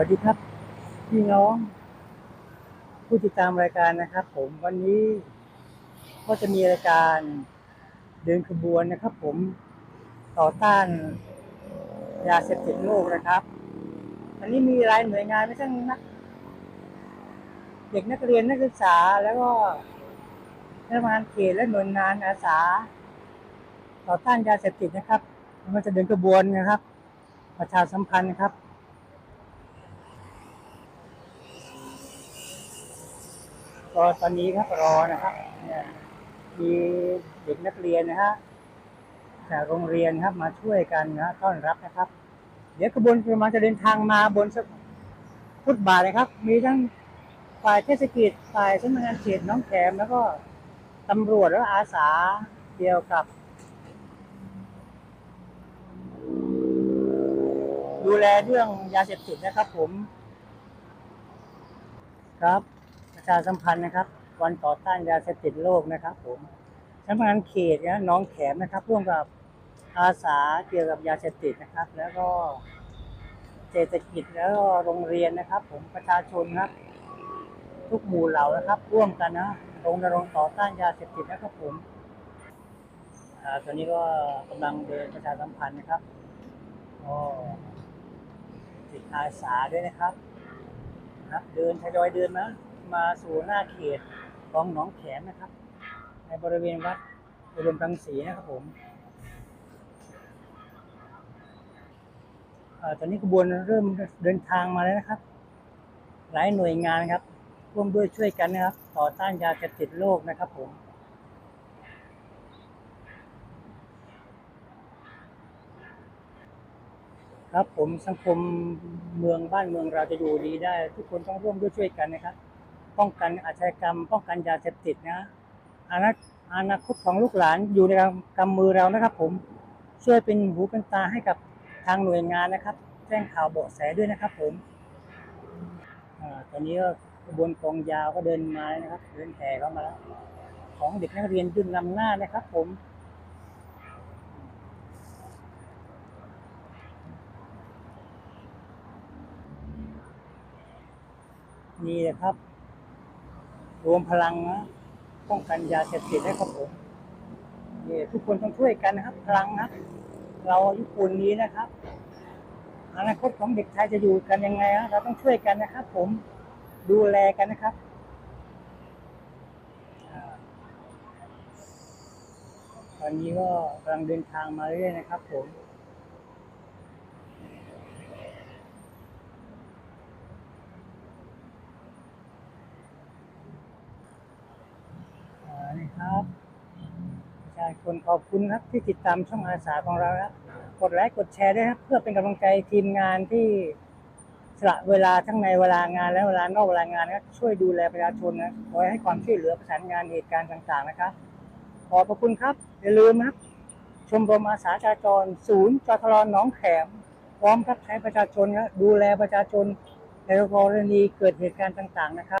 วัสดีครับ พี่น้อง ผู้ติดตามรายการนะครับ ผมวันนี้ก็จะมีรายการเดินขบวนนะครับ ผมต่อต้านยาเสพติดโลกนะครับ อันนี้มีหลายหน่วยงานไม่ใช่นักเด็กนักเรียนนักศึกษาแล้วก็พนักงานเขตและหน่วยงานอาสา ต่อต้านยาเสพติดนะครับมันจะเดินกระบวนนะครับ ประชาสัมพันธ์นะครับ็ตอนนี้ครับรอนะครับมีเด็กนักเรียนนะฮะจากโรงเรียนครับมาช่วยกันนะต้อนรับนะครับ เดี๋ยวกระบวนการมาจะเดินทางมาบนฟุตบาทนะครับ มีทั้งฝ่ายเทศกิจฝ่ายสำนักงานเขตน้องแขมแล้วก็ตำรวจและอาสาเกี่ยวกับ ดูแลเรื่องยาเสพติดนะครับผมครับ ชาสัมพันธ์นะครับ วันต่อต้านยาเสพติดโลกนะครับ ผมสำนักงานเขตนะน้องแขมนะครับ ร่วมกับอาสาเกี่ยวกับยาเสพติดนะครับ แล้วก็เศรษฐกิจแล้วก็โรงเรียนนะครับ ผมประชาชนครับ ทุกหมู่เหล่านะครับ ร่วมกันนะรณรงค์ต่อต้านยาเสพติดนะครับผมตอนนี้ก็กำลังเดินประชาสัมพันธ์นะครับก็จิตอาสาด้วยนะครับ ครับ เดินทยอยเดินนะ มาสู่หน้าเขตของหนองแขมนะครับ ในบริเวณวัดอุดมรังสีนะครับผมอตอนนี้ขบวนเริ่มเดินทางมาแล้วนะครับ หลายหน่วยงานครับร่วมด้วยช่วยกันนะครับ ต่อต้านยาเสพติดโลกนะครับผมครับผมสังคมเมืองบ้านเมืองเราจะอยู่ดีได้ ทุกคนต้องร่วมด้วยช่วยกันนะครับ ป้องกันอาชญากรรม ป้องกันยาเสพติดนะอนาอนาคตของลูกหลานอยู่ในกำมือเรานะครับ ผมช่วยเป็นหูเป็นตาให้กับทางหน่วยงานนะครับ แจ้งข่าวเบาะแสด้วยนะครับ ผมอตอนนี้ก็ขบวนกองยาวก็เดินมานะครับ เดินแห่เข้ามาแล้วของเด็กนักเรียนยืนนำหน้านะครับ ผมนี่แหละครับ รวมพลังนะป้องกันยาเสพติดให้ครับผมนี่ทุกคนต้องช่วยกันนะครับ พลังนะเราญี่ปุ่นนี้นะครับอนาคตของเด็กไทยจะอยู่กันยังไงนะเราต้องช่วยกันนะครับ ผมดูแลกันนะครับตอนนี้ก็กำลังเดินทางมาเรื่อยๆนะครับ ผม ครับประชาชนขอบคุณครับที่ติดตามช่องอาสาของเราครับกดไลค์กดแชร์ด้วยครับเพื่อเป็นกำลังใจทีมงานที่สละเวลาทั้งในเวลางานและเวลานอกเวลางานครับช่วยดูแลประชาชนนะคอยให้ความช่วยเหลือประสานงานเหตุการณ์ต่างๆนะครับขอบพระคุณครับอย่าลืมนะครับชมรมอาสาจราจร ศูนย์จทรหนองแขมพร้อมครับใช้ประชาชนนะดูแลประชาชนในกรณีเกิดเหตุการณ์ต่าง ๆ นะครับ